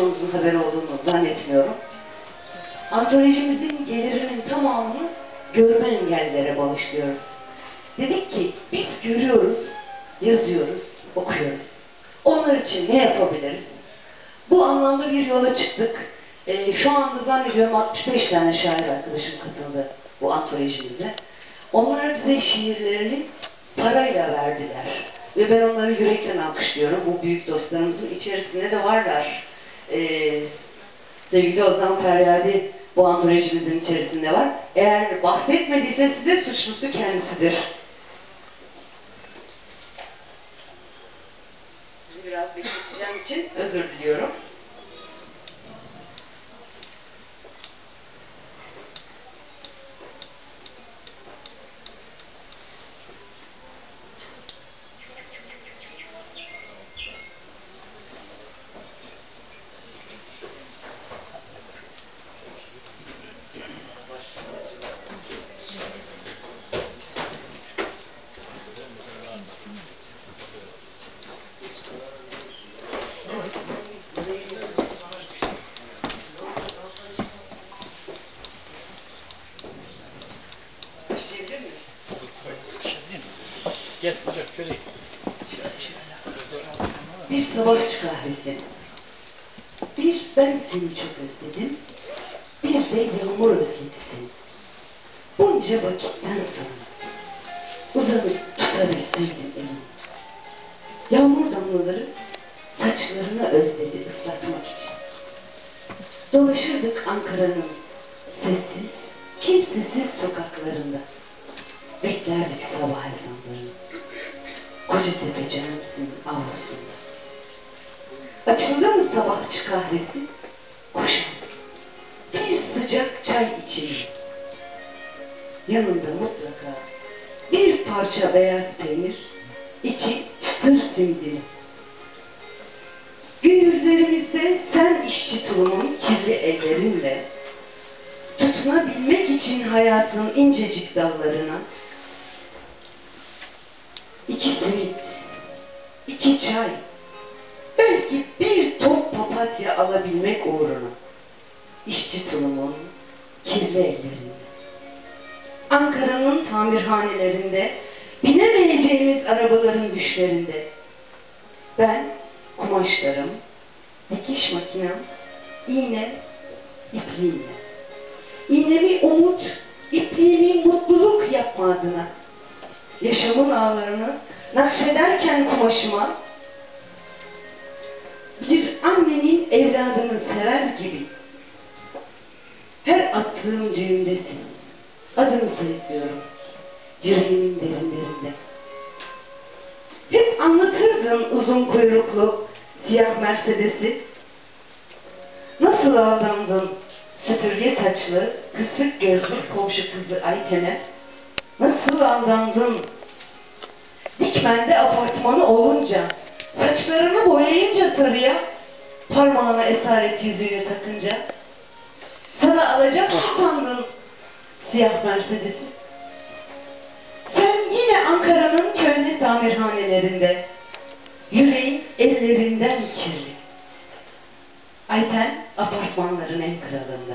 Çoğunuzun haber olduğunu zannetmiyorum. Antolojimizin gelirinin tamamını görme engellilere bağışlıyoruz. Dedik ki biz görüyoruz, yazıyoruz, okuyoruz. Onlar için ne yapabiliriz? Bu anlamda bir yola çıktık. Ee, şu anda zannediyorum 65 tane şair arkadaşım katıldı bu antolojimize. Onlar bize şiirlerini parayla verdiler. Ve ben onları yürekten alkışlıyorum. Bu büyük dostlarımızın içerisinde de varlar. Ee, sevgili Ozan Feryadi bu antolojimizin içerisinde var. Eğer bahsetmediyse size suçlusu kendisidir. Biraz bekleteceğim için özür diliyorum. Gel hocam şöyle. Bir sabahçı kahvesi. Bir ben seni çok özledim. Bir de yağmur özledi seni. Bunca vakitten sonra uzanıp tutabilseydim elini. Yağmur damlaları saçlarını özledi ıslatmak için. Dolaşırdık Ankara'nın sessiz, kimsesiz sokaklarında. Beklerdik sabah ezanlarını. Kocatepe Camisi'nin avlusunda. Açıldı mı sabahçı kahvesi? Koşan. Bir sıcak çay içelim. Yanında mutlaka bir parça beyaz peynir, iki çıtır simidini. Gündüzlerimizde sen işçi tulumun kirli ellerinle tutunabilmek için hayatın incecik dallarına iki simit, iki çay, belki bir top papatya alabilmek uğruna işçi tulumun kirli ellerinde. Ankara'nın tamirhanelerinde, binemeyeceğimiz arabaların düşlerinde. Ben kumaşlarım, dikiş makinem, iğne, ipliğimle. İğnemi umut, ipliğimi mutluluk yapma adına. Yaşamın ağlarını nakşederken kumaşıma, bir annenin evladını sever gibi her attığım düğümdesin. Adını sayıklıyorum. Yüreğimin derinlerinde. Hep anlatırdın uzun kuyruklu siyah Mercedes'i. Nasıl aldandın süpürge saçlı, kısık gözlü komşu kızı Ayten'e? Nasıl aldandın? Dikmen'de apartmanı olunca, saçlarını boyayınca sarıya, parmağına esaret yüzüğü takınca, sana alacak sandın siyah Mercedes'i? Sen yine Ankara'nın köhne tamirhanelerinde, yüreğin ellerinden kirli. Ayten apartmanların en kralında.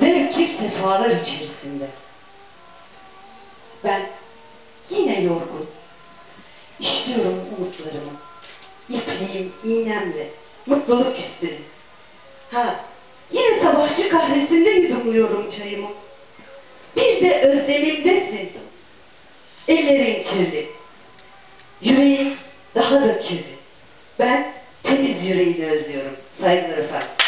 Zevkli sefalar içerisinde. Ben yine yorgun. İşliyorum umutlarımı. İpliğim, iğnemle, mutluluk üstüne. Ha, yine sabahçı kahvesinde yudumluyorum çayımı. Bir de özlemimdesin. Ellerin kirli. Yüreğin daha da kirli. Ben temiz yüreğini özlüyorum. Saygılar efendim.